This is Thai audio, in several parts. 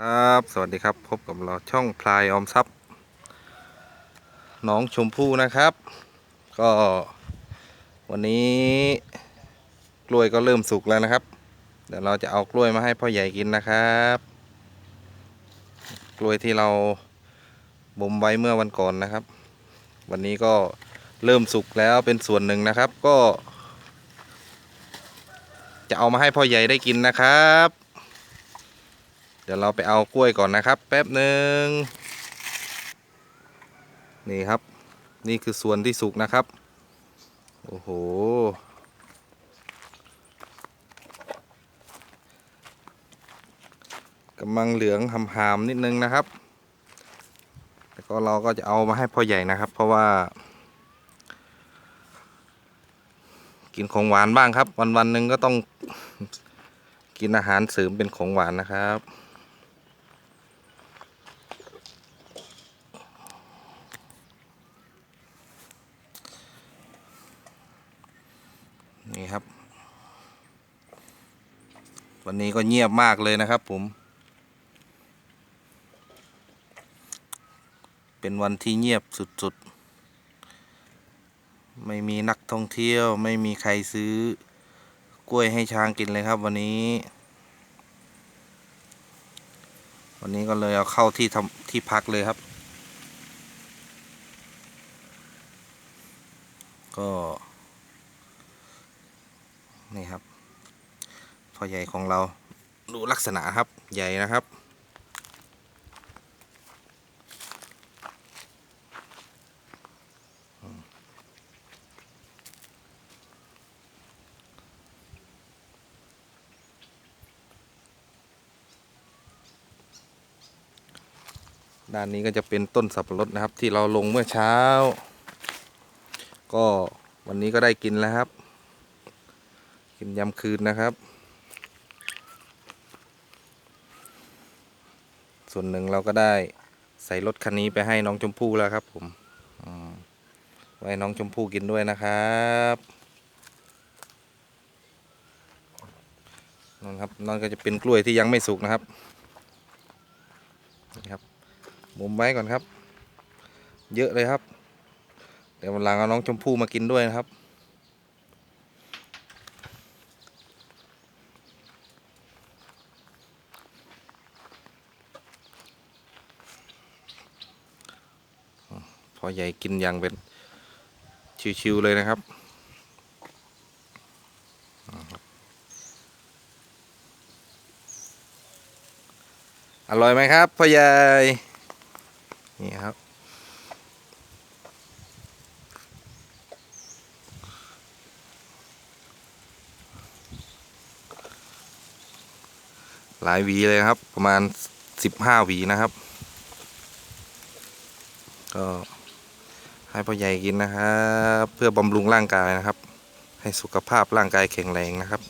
ครับ สวัสดีครับ พบกับเราช่องพลายออมทรัพย์ น้องชมพู่นะครับ ก็วันนี้กล้วยก็เริ่มสุกแล้วนะครับ เดี๋ยวเราจะเอากล้วยมาให้พ่อใหญ่กินนะครับ กล้วยที่เราบ่มไว้เมื่อวันก่อนนะครับ วันนี้ก็เริ่มสุกแล้วเป็นส่วนหนึ่งนะครับ ก็ จะเอามาให้พ่อใหญ่ได้กินนะครับ เดี๋ยวเราไปเอากล้วยก่อนนะครับ แป๊บหนึ่งนี่ครับ นี่คือส่วนที่สุกนะครับ โอ้โห กำลังเหลืองหำๆนิดนึงนะครับ แล้วก็เราก็จะเอามาให้พ่อใหญ่นะครับ เพราะว่า กินของหวานบ้างครับ วันวันหนึ่งก็ต้องกินอาหารเสริมเป็นของหวานนะครับ นี่ครับ วันนี้ก็เงียบมากเลยนะครับผม เป็นวันที่เงียบสุดๆ ไม่มีนักท่องเที่ยว ไม่มีใครซื้อกล้วยให้ช้างกินเลยครับ วันนี้ วันนี้ก็เลยเอาเข้าที่ทำที่พักเลยครับ ก็ นี่ครับพ่อใหญ่ของเราดูลักษณะครับใหญ่นะครับด้านนี้ก็จะเป็นต้นสับปะรดนะครับ ที่เราลงเมื่อเช้า ก็วันนี้ก็ได้กินแล้วครับ กินยำคืนนะครับ ส่วนหนึ่งเราก็ได้ใส่รถคันนี้ไปให้น้องชมพู่แล้วครับผมอืมไว้น้องชมพู่กินด้วยนะครับนั่นครับนั่นก็จะเป็นกล้วยที่ยังไม่สุกนะครับนี่ครับมุมไว้ก่อนครับ เยอะเลยครับ เดี๋ยววันหลังเอาน้องชมพู่มากินด้วยนะครับ อใหญ่กินอย่างเป็นชิวๆเลยนะครับ อร่อยไหมครับพ่อใหญ่ นี่ครับหลายวีเลยครับ ประมาณสิบห้าวีนะครับ ให้พ่อใหญ่กินนะครับ เพื่อบำรุงร่างกายนะครับ ให้สุขภาพร่างกายแข็งแรงนะครับ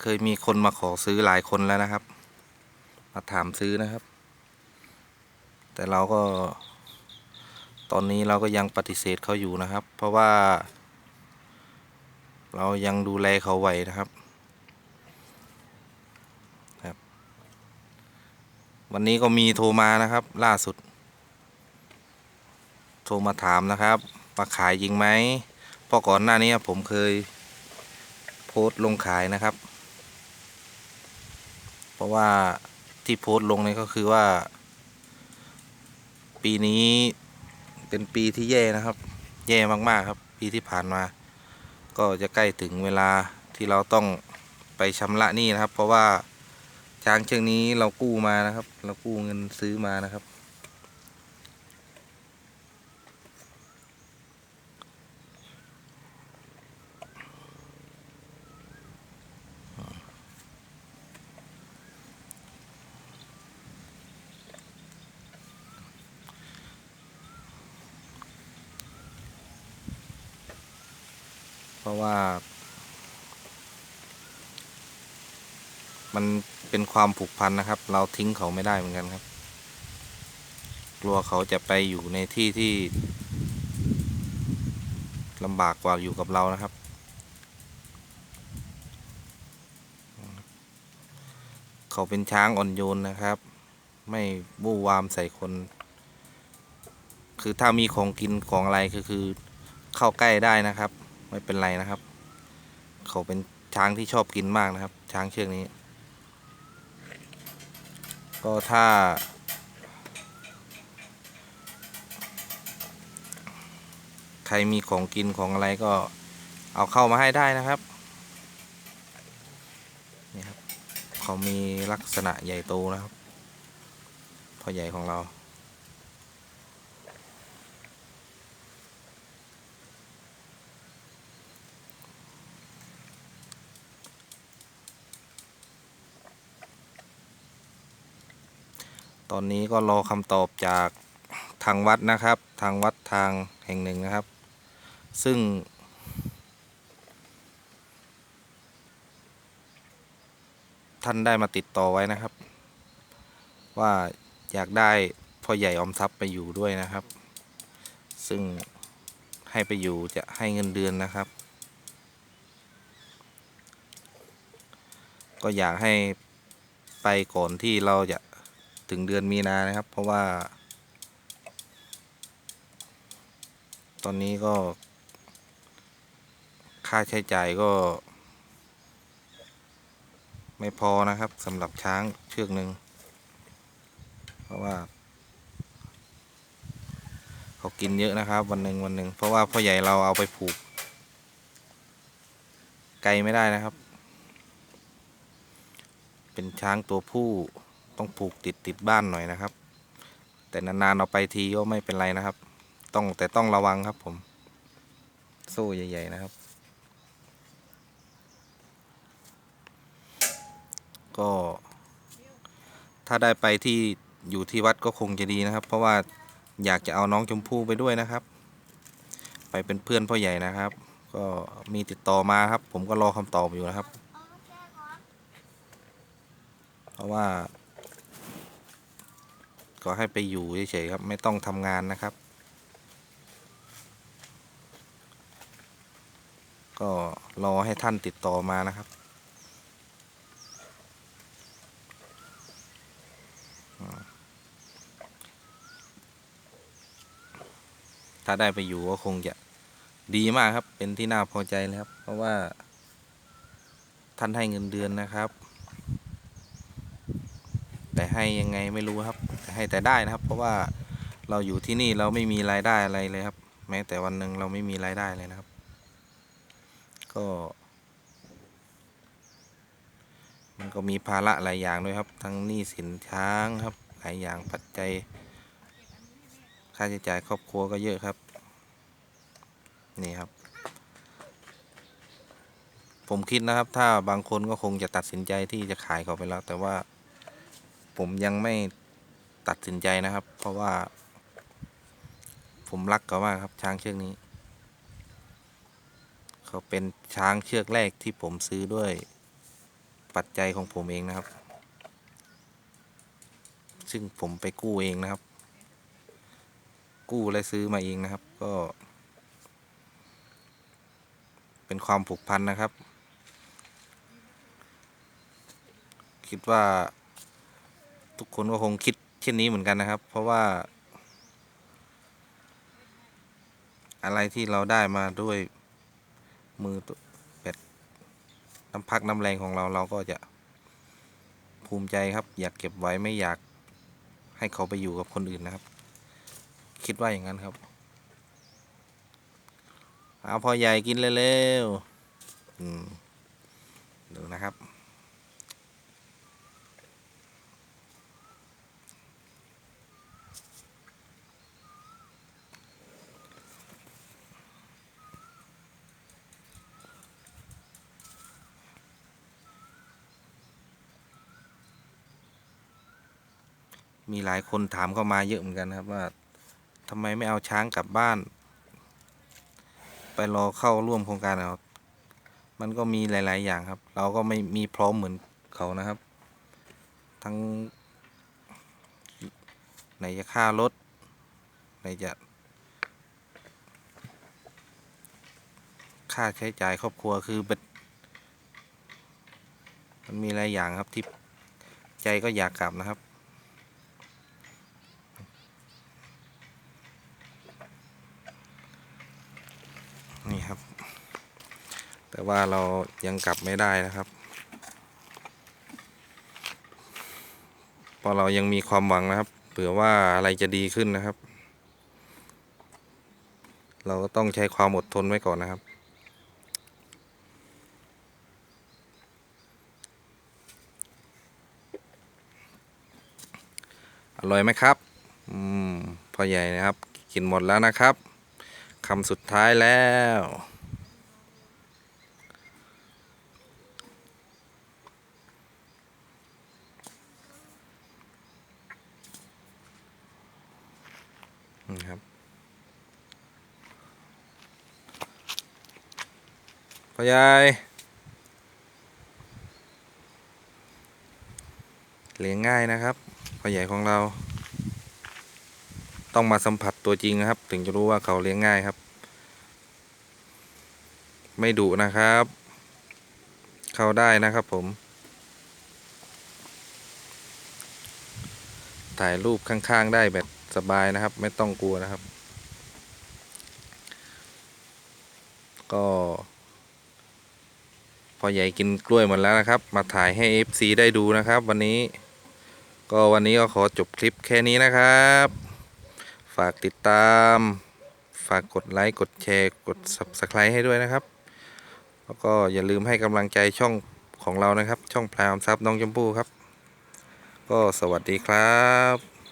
เคยมีคนมาขอซื้อหลายคนแล้วนะครับ มาถามซื้อนะครับ แต่เราก็ ตอนนี้เราก็ยังปฏิเสธเขาอยู่นะครับ เพราะว่า เรายังดูแลเขาไหวนะครับครับ วันนี้ก็มีโทรมานะครับ ล่าสุด โทรมาถามนะครับมาขายจริงไหมเพราะก่อนหน้านี้ผมเคยโพสต์ลงขายนะครับ เพราะว่าที่โพสต์ลงนี่ก็คือว่า ปีนี้เป็นปีที่แย่นะครับ แย่มากๆครับ ปีที่ผ่านมา ก็จะใกล้ถึงเวลาที่เราต้องไปชำระหนี้นะครับ เพราะว่าช้างเชือกนี้เรากู้มานะครับ เรากู้เงินซื้อมานะครับ ราะว่า มันเป็นความผูกพันนะครับ เราทิ้งเขาไม่ได้เหมือนกันครับ กลัวเขาจะไปอยู่ในที่ที่ลำบากกว่าอยู่กับเรานะครับ เขาเป็นช้างอ่อนโยนนะครับ ไม่บู้วามใส่คน คือถ้ามีของกินของอะไรก็คือเข้าใกล้ได้นะครับ ไม่เป็นไรนะครับ เขาเป็นช้างที่ชอบกินมากนะครับ ช้างเชือกนี้ ก็ถ้า ใครมีของกินของอะไรก็เอาเข้ามาให้ได้นะครับนี่ครับ เขามีลักษณะใหญ่โตนะครับพ่อใหญ่ของเรา ตอนนี้ก็รอคำตอบจากทางวัดนะครับ ทางวัดทางแห่งหนึ่งนะครับ ซึ่ง ท่านได้มาติดต่อไว้นะครับ ว่าอยากได้พ่อใหญ่ออมทรัพย์ไปอยู่ด้วยนะครับ ซึ่งให้ไปอยู่จะให้เงินเดือนนะครับ ก็อยากให้ไปก่อนที่เราจะ ถึงเดือนมีนานะครับ เพราะว่า ตอนนี้ก็ ค่าใช้จ่ายก็ ไม่พอนะครับสำหรับช้างเชือกหนึ่งเพราะว่า เขากินเยอะนะครับ วันหนึ่งวันหนึ่งเพราะว่าพ่อใหญ่เราเอาไปผูก ไกลไม่ได้นะครับ เป็นช้างตัวผู้ ต้องผูกติดติดบ้านหน่อยนะครับ แต่นานๆเอาไปทีก็ไม่เป็นไรนะครับ ต้องแต่ต้องระวังครับผม โซ่ใหญ่ ๆ นะครับ ก็ ถ้าได้ไปที่อยู่ที่วัดก็คงจะดีนะครับ เพราะว่าอยากจะเอาน้องชมพู่ไปด้วยนะครับ ไปเป็นเพื่อนพ่อใหญ่นะครับ ก็มีติดต่อมาครับ ผมก็รอคำตอบอยู่นะครับ เพราะว่า ก็ให้ไปอยู่เฉยๆครับ ไม่ต้องทำงานนะครับ ก็รอให้ท่านติดต่อมานะครับถ้าได้ไปอยู่ก็คงจะดีมากครับ เป็นที่น่าพอใจเลยครับ เพราะว่า ท่านให้เงินเดือนนะครับ แต่ให้ยังไงไม่รู้ครับ ให้แต่ได้นะครับ เพราะว่าเราอยู่ที่นี่เราไม่มีรายได้อะไรเลยครับ แม้แต่วันหนึ่งเราไม่มีรายได้เลยนะครับ ก็ มันก็มีภาระหลายอย่างด้วยครับ ทั้งหนี้สินช้างครับ หลายอย่างปัจจัย ค่าใช้จ่ายครอบครัวก็เยอะครับ นี่ครับ ผมคิดนะครับ ถ้าบางคนก็คงจะตัดสินใจที่จะขายเขาไปแล้ว แต่ว่าผมยังไม่ ตัดสินใจนะครับ เพราะว่า ผมรักเขามากครับ ช้างเชือกนี้ เขาเป็นช้างเชือกแรกที่ผมซื้อด้วยปัจจัยของผมเองนะครับ ซึ่งผมไปกู้เองนะครับ กู้และซื้อมาเองนะครับ ก็ เป็นความผูกพันนะครับ คิดว่าทุกคนก็คงคิด ช่นนี้เหมือนกันนะครับ เพราะว่า อะไรที่เราได้มาด้วยมือตัวแบบน้ำพักน้ำแรงของเราเราก็จะภูมิใจครับ อยากเก็บไว้ไม่อยากให้เขาไปอยู่กับคนอื่นนะครับ คิดว่าอย่างนั้นครับ เอาพอใหญ่กินเร็วๆอืมดูนะครับ มีหลายคนถามเข้ามาเยอะเหมือนกันครับว่าทำไมไม่เอาช้างกลับบ้าน ไปรอเข้าร่วมโครงการเอามันก็มีหลาย ๆ อย่างครับ เราก็ไม่มีพร้อมเหมือนเขานะครับ ทั้งไหนจะค่ารถไหนจะค่าใช้จ่ายครอบครัวคือบมันมีหลายอย่างครับที่ใจก็อยากกลับนะครับ นี่ครับ แต่ ว่าเรายังกลับไม่ได้นะครับเพราะเรายังมีความหวังนะครับ เผื่อว่าอะไรจะดีขึ้นนะครับ เราก็ต้องใช้ความอดทนไว้ก่อนนะครับอร่อยไหมครับ อืม พ่อใหญ่นะครับ กินหมดแล้วนะครับ คำสุดท้ายแล้ว พ่อใหญ่เลี้ยงง่ายนะครับพ่อใหญ่ของเรา ต้องมาสัมผัสตัวจริงนะครับ ถึงจะรู้ว่าเขาเลี้ยงง่ายครับ ไม่ดุนะครับ เข้าได้นะครับผม ถ่ายรูปข้างๆได้แบบสบายนะครับ ไม่ต้องกลัวนะครับ ก็ อใหญ่กินกล้วยหมดแล้วนะครับ มาถ่ายให้ FC ได้ดูนะครับ วันนี้ ก็วันนี้ก็ขอจบคลิปแค่นี้นะครับ ฝากติดตาม ฝากกดไลค์กดแชร์กด Subscribe ให้ด้วยนะครับ แล้วก็อย่าลืมให้กำลังใจช่องของเรานะครับ ช่องพรามทรัพย์น้องชมพู่ครับ ก็สวัสดีครับ